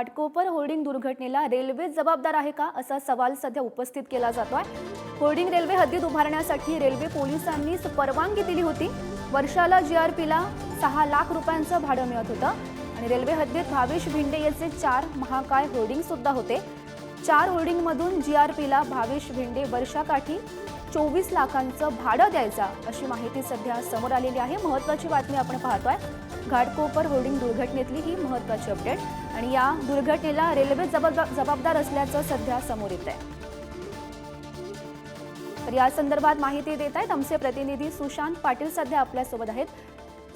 Ghatkopar hoarding दुर्घटनेला railway जबाबदार आहे का असा सवाल सध्या उपस्थित केला जातोय. होर्डिंग रेल्वे हद्दीत उभारण्यासाठी रेल्वे पोलिसांनीच परवानगी दिली होती. वर्षाला जी आर पीला सहा लाख रुपयांचं भाडं मिळत होतं आणि रेल्वे हद्दीत भावेश भिंडे याचे चार महाकाय होर्डिंग सुद्धा होते. चार होर्डिंगमधून जी आर पीला भावेश भिंडे वर्षाकाठी चोवीस लाखांचं भाडं द्यायचा अशी माहिती सध्या समोर आलेली आहे. महत्वाची बातमी आपण पाहतोय. घाटकोपर होर्डिंग दुर्घटनेतली ही महत्वाची अपडेट आणि या दुर्घटनेला रेल्वे जबाबदार जबाबदार असल्याचं सध्या समोर येत आहे तर या संदर्भात माहिती देत आहेत आमचे प्रतिनिधी सुशांत पाटील सध्या आपल्यासोबत आहेत.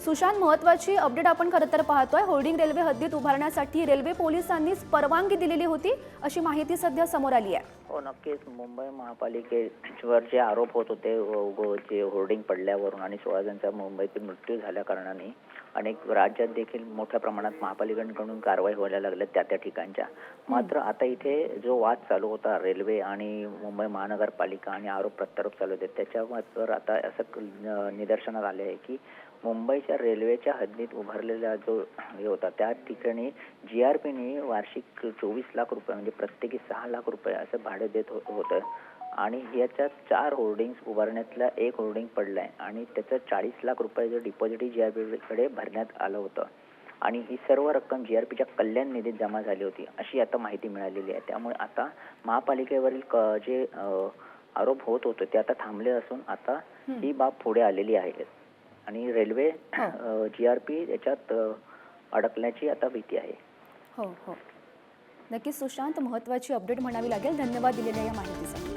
सुशांत महत्वाची अपडेट आपण खरं तर पाहतोय. होर्डिंग रेल्वे हद्दीत उभारण्यासाठी रेल्वे पोलिसांनीच परवानगी दिलेली होती अशी माहिती सध्या समोर आली आहे. हो नक्कीच. मुंबई महापालिकेवर जे आरोप होत होते जे होर्डिंग पडल्यावरून आणि सोळा जणांचा मुंबईतील मृत्यू झाल्या कारणाने अनेक राज्यात देखील मोठ्या प्रमाणात महापालिकांकडून कारवाई व्हायला लागल्या त्या त्या ठिकाणच्या. मात्र आता इथे जो वाद चालू होता रेल्वे आणि मुंबई महानगरपालिका आणि आरोप प्रत्यारोप चालू होते त्याच्यावर आता असं निदर्शनात आले आहे की मुंबईच्या रेल्वेच्या हद्दीत उभारलेला जो हे होता त्या ठिकाणी जी आर पीने वार्षिक चोवीस लाख रुपये म्हणजे प्रत्येकी सहा लाख रुपये असं भाडं देत हो- होतं. आणि याच्यात चार होर्डिंग्स उभारण्यातला एक होर्डिंग पडलाय आणि त्याचं चाळीस लाख रुपयाचं डिपॉझिटही जी आर पीकडे भरण्यात आलं होतं. आणि ही सर्व रक्कम जी आर पीच्या कल्याण निधीत जमा झाली होती अशी आता माहिती मिळालेली आहे. त्यामुळे आता महापालिकेवरील क- जे आरोप होत होते ते आता थांबले असून आता ही बाब पुढे आलेली आहे. आणि रेल्वे जी आर पी याच्यात अडकण्याची आता भीती आहे. हो हो. नक्कीच सुशांत महत्वाची अपडेट म्हणावी लागेल. धन्यवाद दिलेल्या या माहितीसाठी.